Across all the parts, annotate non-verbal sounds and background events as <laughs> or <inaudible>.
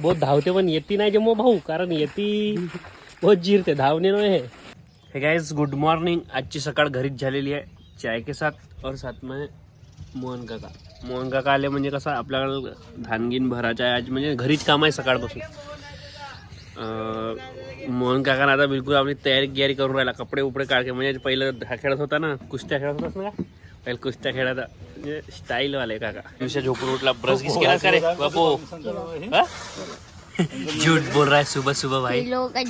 बहुत धावते पण येती नाही जमो भाऊ कारण येती बहुत जिरते धावणे नाही हे. हे गुड मॉर्निंग आजची सकाळ घरीच झालेली आहे. चाय के साथ और साथ में मोहन काका. मोहन काका आले म्हणजे कसं आपल्याला धानगीन भरायचं आहे. आज म्हणजे घरीच काम आहे सकाळपासून. मोहन काकानं आता बिलकुल आपली तयारी गियारी करून राहिला. कपडे उपडे काढके म्हणजे पहिलं हा खेळत होता ना कुस्त्या खेळत होतास ना? का पहिले कुस्त्या खेळत म्हणजे स्टाईल वाले काका दिवसा झोपून उठला ब्रश गिस केला का रे बापू हा? झूठ बोल रहा है सुबह सुबह भाई किलो का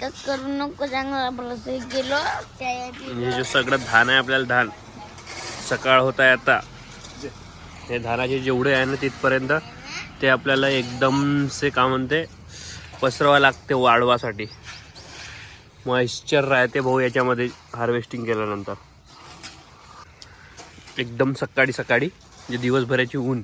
करू नको चांगला ब्रश किलो चाय म्हणजे जे सगळं धान आहे आपल्याला धान सकाळ होत आहे आता हे धानाचे जेवढे आहे ना तिथपर्यंत ते आपल्याला एकदम से का म्हणते पसरवा लागते वाढवासाठी मॉइश्चर राहते भाऊ याच्यामध्ये हार्वेस्टिंग केल्यानंतर एकदम सकाळी सकाळी म्हणजे दिवसभराची ऊन.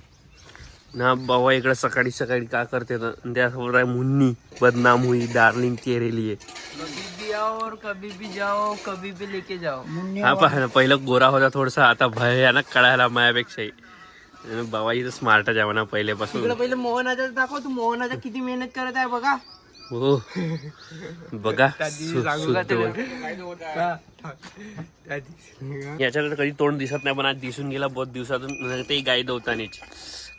ना बाबा इकडे सकाळी सकाळी का करते तर? त्यासोबत आहे मुन्नी बदनाम हुई डार्लिंग तेरे लिए. कभी भी आओ और कभी भी जाओ कभी भी लेके जाओ. हा पहा ना पहिलं गोरा होता थोडसा आता भयानक कळायला मायापेक्षाही तर स्मार्टच आहे म्हणा पहिल्यापासून. इकडे पहिले मोहनाचा दाखव तू मोहनाचा किती मेहनत करत आहे बघा. हो बघा शुद्ध बोल. याच्याकडे कधी तोंड दिसत नाही पण आज दिसून गेला बहुत दिवसातून. ते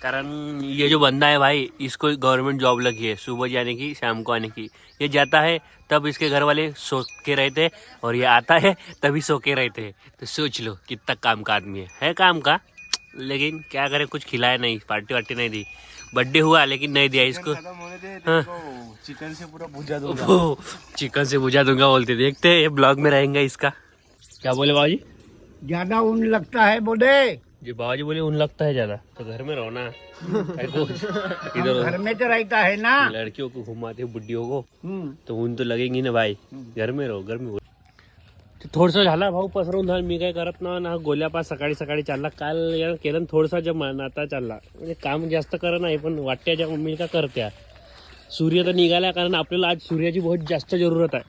कारण ये जो बंदा है भाई इसको गवर्नमेंट जॉब लगी है. सुबह जाने की शाम को आने की. ये जाता है तब इसके घर वाले सो के रहते और ये आता है तभी सो के रहते हैं. तो सोच लो कितना काम का आदमी है. है काम का लेकिन क्या करे कुछ खिलाया नहीं पार्टी वार्टी नहीं दी. बर्थडे हुआ लेकिन नहीं दिया इसको। हाँ। चिकन से पूरा भुजा वो चिकन से बुझा दूँगा बोलते देखते हैं, ये ब्लॉग में रहेंगे इसका। क्या बोले बाबा जी ज़्यादा ऊन लगता है बोले। जी बाबा जी बोले उन लगता है ज़्यादा तो घर में रहो ना। <laughs> इधर घर में तो रहता है ना। लड़कियों को घुमाते हो बुड्ढियों को हम्म. तो ऊन तो लगेंगी ना भाई। घर में रहो घर में थोडस झाला भाऊ पसरवून झालं मी काय करत ना ना गोल्यापास सकाळी सकाळी चालला. काल या केलं थोडसा जमान आता चालला. म्हणजे काम जास्त कर नाही पण वाट्याच्या मम्मी का करत्या. सूर्य तर निघाला कारण आपल्याला आज सूर्याची बहुत जास्त जरूरत आहे.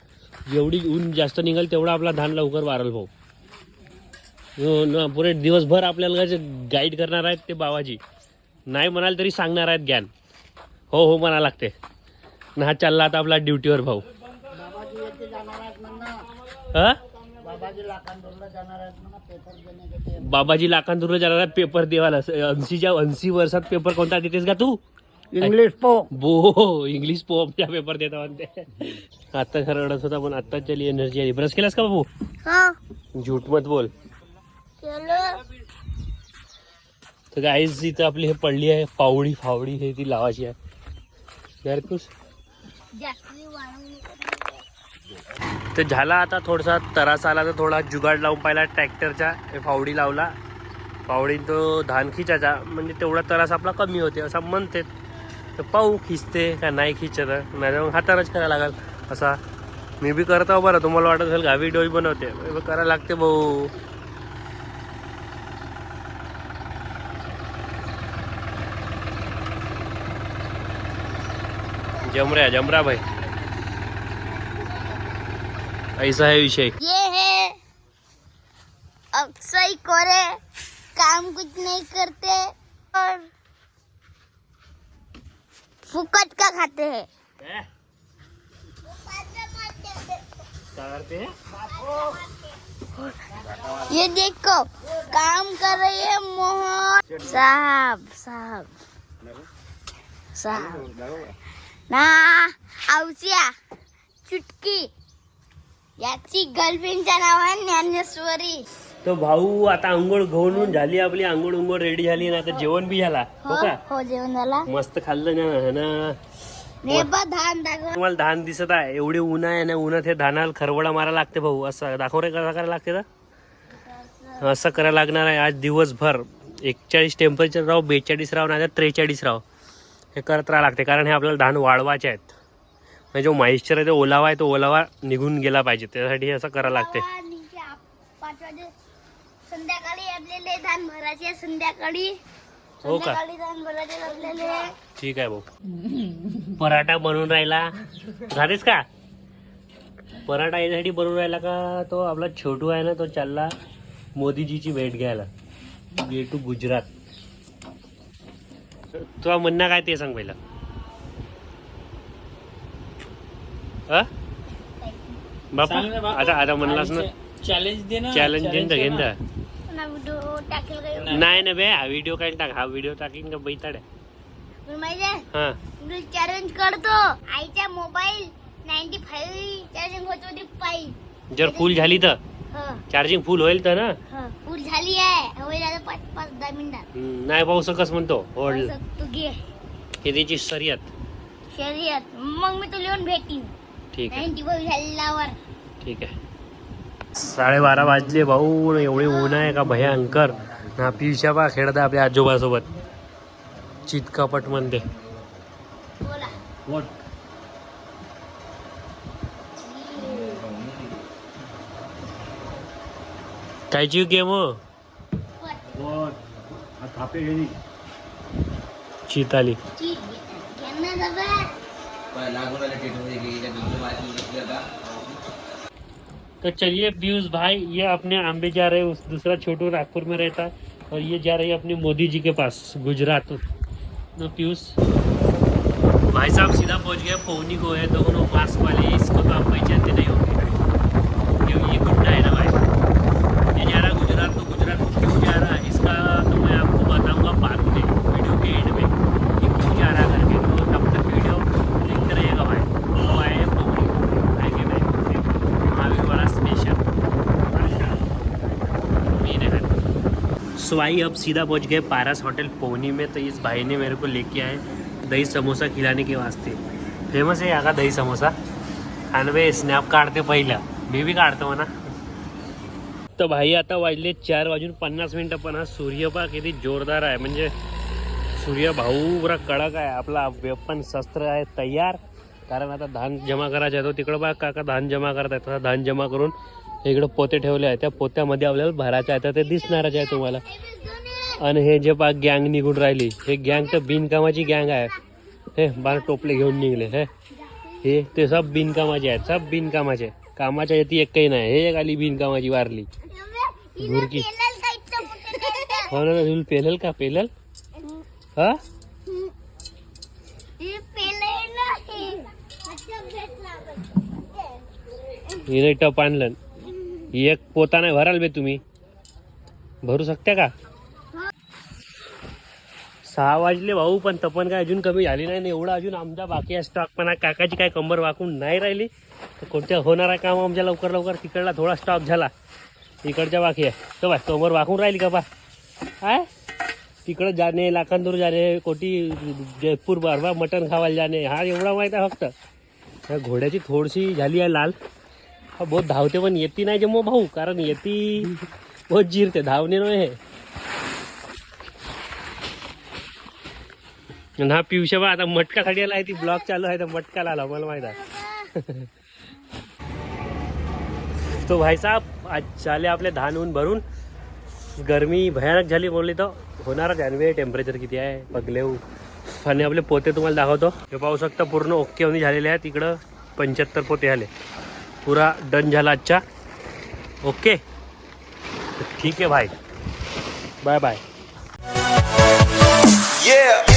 जेवढी ऊन जास्त निघाल तेवढा आपला धान लवकर वारल भाऊ. हो ना पुरे दिवसभर आपल्याला गाईड करणार आहेत ते बाबाजी. नाही म्हणाल तरी सांगणार आहेत ज्ञान. हो हो म्हणा लागते. ना हा चालला आता आपला ड्युटीवर भाऊ. हा? बाबाजी लाखांदूरला जाणार आहेत पेपर देवाला. ऐंशीच्या ऐंशी वर्षात पेपर कोणता देतेस का तू? इंग्लिश पो बो इंग्लिश पोमच्या पेपर देता म्हणते. आता खरं रडत होता पण आता चली एनर्जी आली. ब्रश केलास का बाबू? हा. झूठ मत बोल तर गाईज इथं आपली हे पडली आहे फावडी फावडी हे ती लावायची आहे. तूच. तर झाला आता थोडासा तरास आला तर थोडा जुगाड लावून पाहिला ट्रॅक्टरचा हे फावडी लावला. फावडीन तो धान खिचायचा म्हणजे तेवढा तरास आपला कमी होते असं म्हणते. तर पाहू खिचते का नाही खिचत नाही तर मग हातानंच करायला लागेल. असा मी बी करत आहो बरं तुम्हाला वाटत असेल गावी डोई बनवते. करायला लागते भाऊ. जमऱ्या जमरा भाई. ऐसा है विषय ये है। अक्षय कोरे काम कुछ नहीं करते और फुकट का खाते हैं। ये देखो काम कर रही है मोहन। साहब साहब। साहब। ना औसिया चुटकी। याची गर्लफ्रेंडच्या नाव आहे ज्ञानेश्वरी. तो भाऊ आता आंघोळ घेऊन झाली आपली आंघोळ उंघोळ रेडी झाली ना आता जेवण बी झाला. हो हो का? हो जेवण झाला. मस्त खाल्लं ना ना? ने धान दाखव. तुम्हाला धान दिसत आहे. एवढी ऊन आहे ना उन्हात हे धानाला खरवडा मारायला लागते भाऊ. असं दाखव रे कसा करायला लागते तर? असं करायला लागणार आहे आज दिवसभर. एकचाळीस टेम्परेचर राहू बेचाळीस राहू नाही त्रेचाळीस राहू. हे करत राहावं लागते कारण हे आपल्याला धान वाळवायचे आहेत. म्हणजे जो मॉइश्चर आहे तो ओलावा आहे तो ओलावा निघून गेला पाहिजे. त्यासाठी असं करायला लागते पाच वाजे संध्याकाळी आपल्याला धान भरायचे आहे, संध्याकाळी. हो का? ठीक आहे भाऊ. पराठा बनवून राहिला. झालेच का? पराठा यासाठी बनवून राहिला का? तो आपला छोटू आहे ना तो चालला मोदीजीची भेट घ्यायला. गे टू गुजरात. तुला म्हणणं काय ते सांग पहिलं हा? बापा आता आता म्हणलास ना. चॅलेंज दे ना चॅलेंज घेऊन व्हिडिओ टाकेल काय नाही ना बे हा व्हिडिओ काय टाक. हा व्हिडिओ टाकीन का बैताड माहिती आहे हा. मी चॅलेंज करतो. आईचा मोबाईल नाईन्टी फाईव्ह चार्जिंग होत होती पाहिजे जर फुल झाली तर? हं. चार्जिंग फुल होईल तर ना? हं फुल झाली आहे. होईल आता पाच पाच दहा मिनिटात. हम्म, नाही पाहू सकस म्हणतो. होल्ड असं तू घे. हे त्याची शर्यत. शर्यत. मग मी तुला येऊन भेटीन. ठीक आहे. नाईन्टी फाईव्ह झाल्यावर ठीक आहे. साडेबारा वाजले भाऊ एवढे ऊन आहे का भयंकर? ना पिशा बा खेळता आपल्या आजोबासोबत. चितकापट म्हणते. बोला. कायची गेम हो चित आली. तो चलिए, पीयूष भाई, ये अपने आंबे जा रहे उस दूसरा छोटू नागपुर में रहता है, और ये जा रही है अपने मोदी जी के पास, गुजरात। तो पीयूष, भाई साहब सीधा पहुँच गया पौनी को है दोनों मास्क वाले, इसको तो आप पहचानते नहीं होंगे। क्योंकि ये गुंडा है। ना भाई सो आई अब सीधा पहुंच गए पारस होटल पौनी में। तो इस भाई ने मेरे को लेके आए दही समोसा खिलाने के वास्ते। फेमस आहे का दही समोसा। आणि बे स्नॅप काढते पहिला। मी बी काढतो म्हणा तर भाई आता वाजले चार वाजून पन्नास मिनटं पण हा सूर्यपा किती जोरदार आहे. म्हणजे सूर्य भाऊ पुरा कडक आहे. आपला वेपन शस्त्र आहे तयार. कारण आता धान जमा करायचं आहे. तो तिकडं बघा काका धान जमा करत आहेत धान जमा करून इकडं पोते ठेवले आहे त्या पोत्यामध्ये आपल्याला भरायचं आहे. तर ते दिसणारच आहे तुम्हाला. आणि हे जे बा गँग निघून राहिली. हे गँग तर बिनकामाची गँग आहे. हे बार टोपले घेऊन निघले. हे हे ते सब बिनकामाचे आहेत. सब बिनकामाचे कामाच्या येते एक काही नाही. हे एक आली बिनकामाची वारली. घुरकी. हो ना तुला पेलल का? पेलल? हा? हिने टप आणलं. एक पोता नाही भराल बे तुम्ही. भरू शकता का? सहा वाजले भाऊ पण तपन काय अजून कमी झाली नाही एवढा अजून आमचा बाकी आहे स्टॉक पण आहे. काकाची काय कंबर वाकून नाही राहिली. तर कोणत्या होणार आहे काम आमच्या लवकर लवकर तिकडला थोडा स्टॉक झाला. इकडच्या बाकी आहे. तो बा कंबर वाकून राहिली का बा? काय तिकडं जाणे लाखांदूर जाणे कोटी जयपूर बारबा मटण खावायला जाणे. हा एवढा माहीत आहे फक्त. ह्या घोड्याची थोडीशी झाली आहे लाल. हा बहुत धावते पण येती नाही जमो भाऊ कारण येती बहुत जिरते धावणे नव्हे हे. आणि हा पिवशा बा आता मटका खाली आला आहे ती ब्लॉक चालू आहे तर मटका आला मला माहीत आहे. <laughs> तो भाई साहब आज चाले आपले धान ऊन भरून. गरमी भयानक झाली बोलली तर होणारच आहे टेम्परेचर किती आहे बघले आणि आपले पोते तुम्हाला दाखवतो. हे पाहू शकता पूर्ण ओके होऊन झालेले आहे तिकडं पंच्याहत्तर पोते आले. पुरा डन झाला आजच्या ओके? ठीक आहे भाई. Bye bye. Yeah.